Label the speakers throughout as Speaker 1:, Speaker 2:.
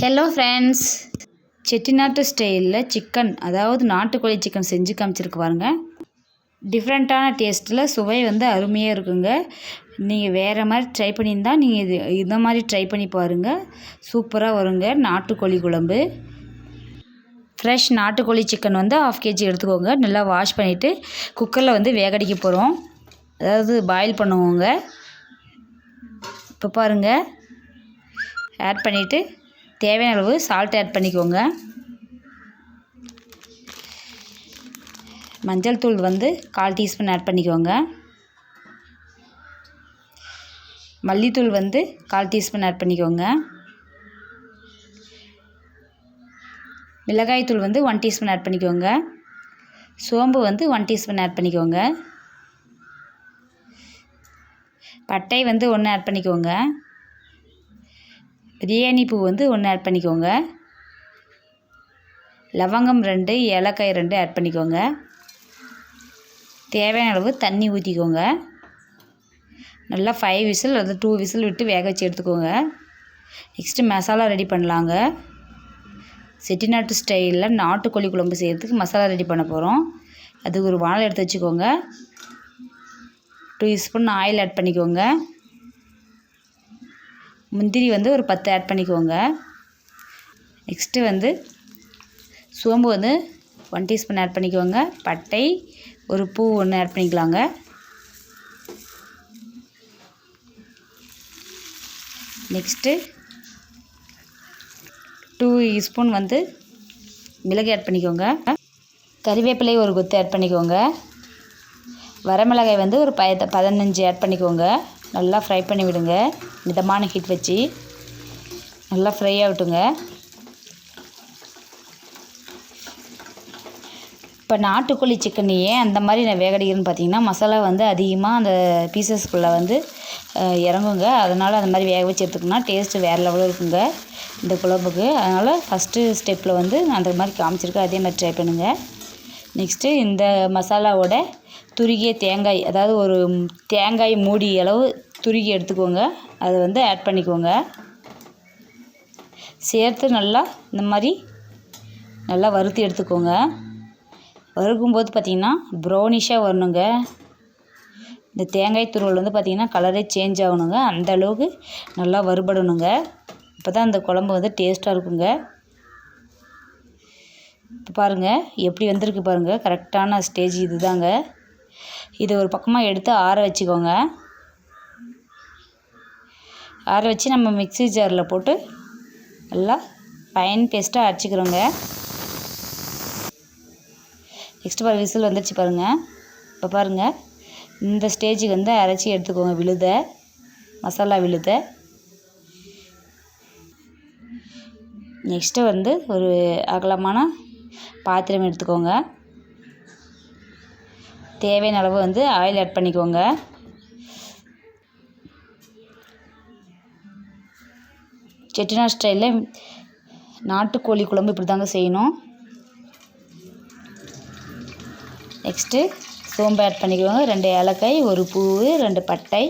Speaker 1: Hello friends செட்டிநாட்டு ஸ்டைலில் chicken அதாவது நாட்டுக்கோழி சிக்கன் செஞ்சு காமிச்சிருக்கு பாருங்க. டிஃப்ரெண்ட்டான டேஸ்ட்டில் சுவை வந்து அருமையாக இருக்குங்க. நீங்கள் வேறு மாதிரி ட்ரை பண்ணியிருந்தால் நீங்கள் இது இந்த மாதிரி ட்ரை பண்ணி பாருங்கள் சூப்பராக வருங்க நாட்டுக்கோழி குழம்பு. ஃப்ரெஷ் நாட்டுக்கோழி சிக்கன் வந்து ஆஃப் கேஜி எடுத்துக்கோங்க. நல்லா வாஷ் பண்ணிவிட்டு குக்கரில் வந்து வேகடிக்க போகிறோம் அதாவது பாயில் பண்ணுவோங்க. இப்போ பாருங்கள் ஆட் பண்ணிவிட்டு தேவையான அளவு சால்ட் ஆட் பண்ணிக்கோங்க. மஞ்சள் தூள் வந்து கால் டீஸ்பூன் ஆட் பண்ணிக்கோங்க. மல்லித்தூள் வந்து கால் டீஸ்பூன் ஆட் பண்ணிக்கோங்க. மிளகாய் தூள் வந்து ஒன் டீஸ்பூன் ஆட் பண்ணிக்கோங்க. சோம்பு வந்து ஒன் டீஸ்பூன் ஆட் பண்ணிக்கோங்க. பட்டை வந்து ஒன்று ஆட் பண்ணிக்கோங்க. பிரியாணி பூ வந்து ஒன்று ஆட் பண்ணிக்கோங்க. லவங்கம் ரெண்டு ஏலக்காய் ரெண்டு ஆட் பண்ணிக்கோங்க. தேவையான அளவு தண்ணி ஊற்றிக்கோங்க நல்லா ஃபைவ் விசில் அது டூ விசில் விட்டு வேக வச்சு எடுத்துக்கோங்க. நெக்ஸ்ட்டு மசாலா ரெடி பண்ணலாங்க. செட்டிநாட்டு ஸ்டைலில் நாட்டுக்கோழி குழம்பு செய்கிறதுக்கு மசாலா ரெடி பண்ண போகிறோம் அதுக்கு ஒரு வானல் எடுத்து வச்சுக்கோங்க. டூ ஸ்பூன் ஆயில் ஆட் பண்ணிக்கோங்க. முந்திரி வந்து ஒரு பத்து ஆட் பண்ணிக்கோங்க. நெக்ஸ்ட்டு வந்து சோம்பு வந்து ஒன் டீஸ்பூன் ஆட் பண்ணிக்கோங்க. பட்டை ஒரு பூ ஒன்று ஆட் பண்ணிக்கலாங்க. நெக்ஸ்ட்டு டூ ஸ்பூன் வந்து மிளகு ஆட் பண்ணிக்கோங்க. கறிவேப்பிலை ஒரு கொத்து ஆட் பண்ணிக்கோங்க. வரமிளகாய் வந்து ஒரு பய பதினஞ்சு ஆட் பண்ணிக்கோங்க. நல்லா ஃப்ரை பண்ணி விடுங்க மிதமான ஹீட் வச்சு நல்லா ஃப்ரை ஆகட்டுங்க. இப்போ நாட்டுக்கோழி சிக்கன் ஏன் அந்த மாதிரி நான் வேகடிக்கிறேன்னு பார்த்தீங்கன்னா மசாலா வந்து அதிகமாக அந்த பீசஸ்க்குள்ளே வந்து இறங்குங்க. அதனால் அந்த மாதிரி வேக வச்சு எடுத்துக்கணும்னா டேஸ்ட்டு வேறு லெவலில் இருக்குங்க இந்த குழம்புக்கு. அதனால் ஃபஸ்ட்டு ஸ்டெப்பில் வந்து நான் அந்த மாதிரி காமிச்சிருக்கேன். அதே மாதிரி ட்ரை பண்ணுங்கள் நெக்ஸ்ட்டு இந்த மசாலாவோட துருகிய தேங்காய் அதாவது ஒரு தேங்காய் மூடி அளவு துருகி எடுத்துக்கோங்க. அதை வந்து ஆட் பண்ணிக்கோங்க. சேர்த்து நல்லா இந்த மாதிரி நல்லா வறுத்து எடுத்துக்கோங்க. வறுக்கும்போது பார்த்திங்கன்னா ப்ரௌனிஷாக வரணுங்க. இந்த தேங்காய் துருவல் வந்து பார்த்திங்கன்னா கலரே சேஞ்ச் ஆகணுங்க. அந்த அளவுக்கு நல்லா வறுபடணுங்க. அப்போ தான் அந்த குழம்பு வந்து டேஸ்ட்டாக இருக்குங்க. இப்போ பாருங்கள் எப்படி வந்திருக்கு பாருங்கள் கரெக்டான ஸ்டேஜ் இது தாங்க இதை ஒரு பக்கமாக எடுத்து ஆற வச்சுக்கோங்க. ஆற வச்சு நம்ம மிக்ஸி ஜாரில் போட்டு நல்லா ஃபைன் பேஸ்ட்டாக அரைச்சிக்கிறோங்க. நெக்ஸ்ட் பாரு விசில் வந்துடுச்சு பாருங்கள் இப்போ பாருங்கள் இந்த ஸ்டேஜுக்கு வந்து அரைச்சி எடுத்துக்கோங்க விழுத. மசாலா விழுத. நெக்ஸ்ட்டு வந்து ஒரு அகலமான பாத்திரம் எடுத்துக்கோங்க. தேவையான அளவு வந்து ஆயில் ஆட் பண்ணிக்கோங்க. செட்டிநாடு ஸ்டைலில் நாட்டுக்கோழி குழம்பு இப்படி தாங்க செய்யணும். நெக்ஸ்ட்டு சோம்பு ஆட் பண்ணிக்கோங்க ரெண்டு ஏலக்காய் ஒரு பூ ரெண்டு பட்டை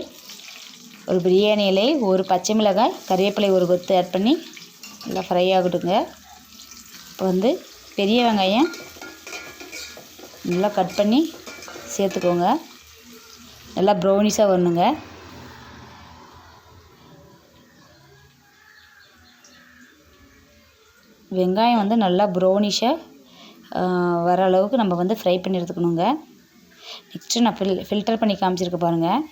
Speaker 1: ஒரு பிரியாணி இலை ஒரு பச்சை மிளகாய் கறிவேப்பிலை ஒரு கொத்து ஆட் பண்ணி நல்லா ஃப்ரை ஆகட்டுங்க. இப்போ வந்து பெரிய வெங்காயம் நல்லா கட் பண்ணி சேர்த்துக்கோங்க. நல்லா ப்ரௌனிஸாக வரணுங்க. வெங்காயம் வந்து நல்லா ப்ரௌனிஷாக வர அளவுக்கு நம்ம வந்து ஃப்ரை பண்ணி எடுத்துக்கணுங்க. நெக்ஸ்ட்டு நான் ஃபில் ஃபில்டர் பண்ணி காமிச்சிருக்க பாருங்கள்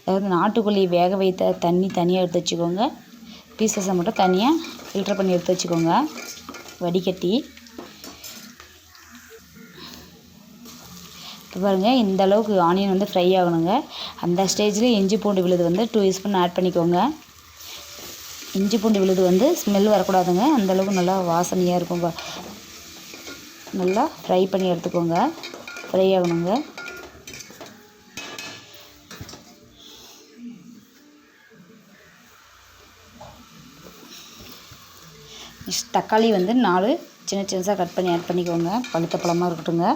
Speaker 1: அதாவது நாட்டுக்கோழி வேக வைத்த தண்ணி தனியாக எடுத்து வச்சுக்கோங்க. பீசஸை மட்டும் தனியாக ஃபில்டர் பண்ணி எடுத்து வச்சுக்கோங்க. வடிகட்டி. இப்போ பாருங்கள் இந்த அளவுக்கு ஆனியன் வந்து ஃப்ரை ஆகணுங்க. அந்த ஸ்டேஜில் இஞ்சி பூண்டு விழுது வந்து டூ ஸ்பூன் ஆட் பண்ணிக்கோங்க. இஞ்சி பூண்டு விழுது வந்து ஸ்மெல் வரக்கூடாதுங்க. அந்தளவுக்கு நல்லா வாசனையாக இருக்கும். நல்லா ஃப்ரை பண்ணி எடுத்துக்கோங்க. ஃப்ரை ஆகணுங்க. தக்காளி வந்து நாலு சின்ன சின்னதாக கட் பண்ணி ஆட் பண்ணிக்கோங்க. பழுத்த பழமாக இருக்கட்டுங்க.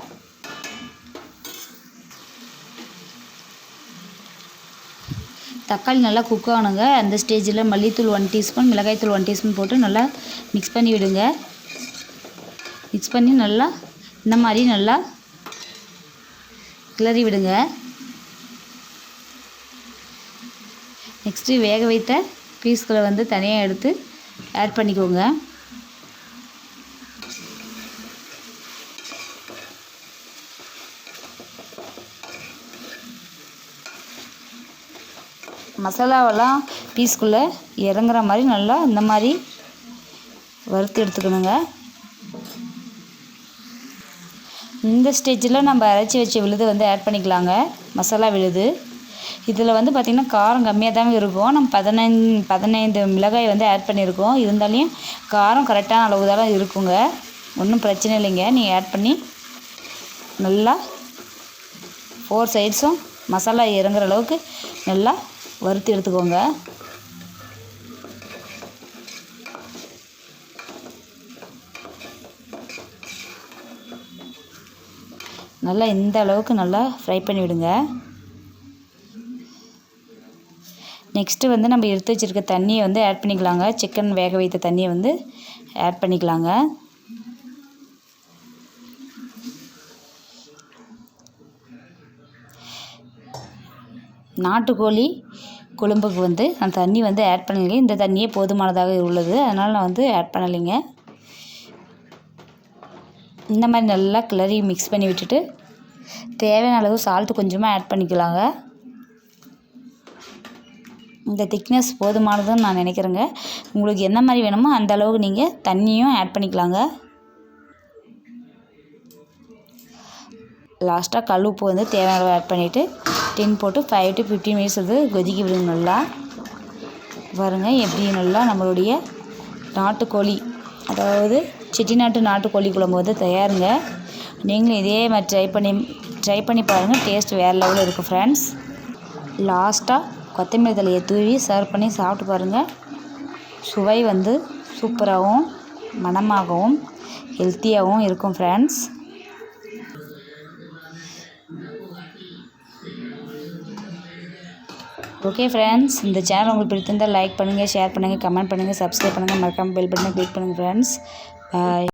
Speaker 1: தக்காளி நல்லா குக் ஆகணுங்க. அந்த ஸ்டேஜில் மல்லித்தூள் ஒன் டீஸ்பூன் மிளகாய்த்தூள் ஒன் டீஸ்பூன் போட்டு நல்லா மிக்ஸ் பண்ணி விடுங்க. மிக்ஸ் பண்ணி நல்லா இந்த மாதிரி நல்லா கிளறி விடுங்க. நெக்ஸ்ட்டு வேக வைத்த பீஸ்களை வந்து தனியாக எடுத்து ஆட் பண்ணிக்கோங்க. மசாலாவெல்லாம் பீஸ்குள்ளே இறங்குற மாதிரி நல்லா இந்த மாதிரி வறுத்து எடுத்துக்கணுங்க. இந்த ஸ்டேஜில் நம்ம அரைச்சி வச்ச விழுது வந்து ஆட் பண்ணிக்கலாங்க. மசாலா விழுது. இதில் வந்து பார்த்திங்கன்னா காரம் கம்மியாக தான் இருக்கும். நம்ம பதினைந்து பதினைந்து மிளகாய் வந்து ஆட் பண்ணியிருக்கோம். இருந்தாலையும் காரம் கரெக்டான அளவு தான் இருக்குங்க. ஒன்றும் பிரச்சனை இல்லைங்க. நீங்கள் ஆட் பண்ணி நல்லா ஃபோர் சைட்ஸும் மசாலா இறங்குற அளவுக்கு நல்லா வறுத்து எடுத்துக்கோங்க. நல்லா இந்த அளவுக்கு நல்லா ஃப்ரை பண்ணி விடுங்க. நெக்ஸ்ட்டு வந்து நம்ம எடுத்து வச்சுருக்க தண்ணியை வந்து ஆட் பண்ணிக்கலாங்க. சிக்கன் வேக வைத்த தண்ணியை வந்து ஆட் பண்ணிக்கலாங்க. நாட்டுக்கோழி குழம்புக்கு வந்து அந்த தண்ணி வந்து ஆட் பண்ணலைங்க. இந்த தண்ணியே போதுமானதாக உள்ளது. அதனால் நான் வந்து ஆட் பண்ணலைங்க. இந்த மாதிரி நல்லா கிளறி மிக்ஸ் பண்ணி விட்டுட்டு தேவையான அளவு சால்ட்டு கொஞ்சமாக ஆட் பண்ணிக்கலாங்க. இந்த திக்னஸ் போதுமானதுன்னு நான் நினைக்கிறேங்க. உங்களுக்கு என்ன மாதிரி வேணுமோ அந்த அளவுக்கு நீங்கள் தண்ணியும் ஆட் பண்ணிக்கலாங்க. லாஸ்ட்டாக கல் உப்பு வந்து தேவையான அளவு ஆட் பண்ணிவிட்டு டின் போட்டு ஃபைவ் டு ஃபிஃப்டீன் மினிட்ஸ் வந்து கொதிக்க விடுங்க நல்லா. பாருங்கள் எப்படி நல்லா நம்மளுடைய நாட்டுக்கோழி அதாவது செட்டிநாட்டு நாட்டுக்கோழி குழம்பு வந்து தயாருங்க. நீங்களும் இதே மாதிரி ட்ரை பண்ணி ட்ரை பண்ணி பாருங்கள் டேஸ்ட் வேறு லெவலில் இருக்கும் ஃப்ரெண்ட்ஸ் லாஸ்ட்டாக கொத்தமல்லி தலையை தூவி சர்வ் பண்ணி சாப்பிட்டு பாருங்கள் சுவை வந்து சூப்பராகவும் மணமாகவும் ஹெல்த்தியாகவும் இருக்கும் ஃப்ரெண்ட்ஸ் ஓகே ஃப்ரெண்ட்ஸ் இந்த சேனல் உங்களுக்கு பிடித்திருந்தால் லைக் பண்ணுங்கள் ஷேர் பண்ணுங்கள் கமெண்ட் பண்ணுங்கள் சப்ஸ்கிரைப் பண்ணுங்கள் மறக்காமல் பெல் பட்டனை கிளிக் பண்ணுங்கள் ஃப்ரெண்ட்ஸ் பாய்